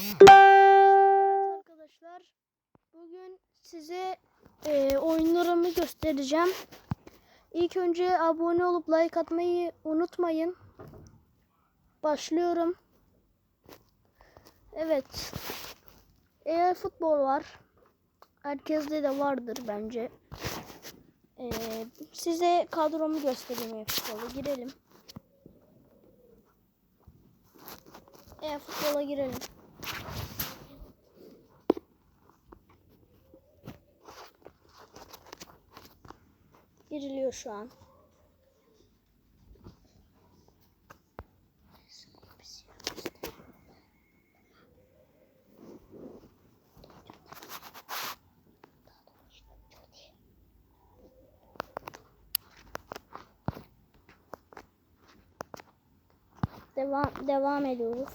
Evet arkadaşlar. Bugün size e, oyunlarımı göstereceğim. İlk önce abone olup like atmayı unutmayın. Başlıyorum. Evet. Eğer futbol var. Herkeste de vardır bence. E, size kadromu göstereyim e-futbola. Girelim. E-futbola girelim. Giriliyor şu an. Devam devam ediyoruz.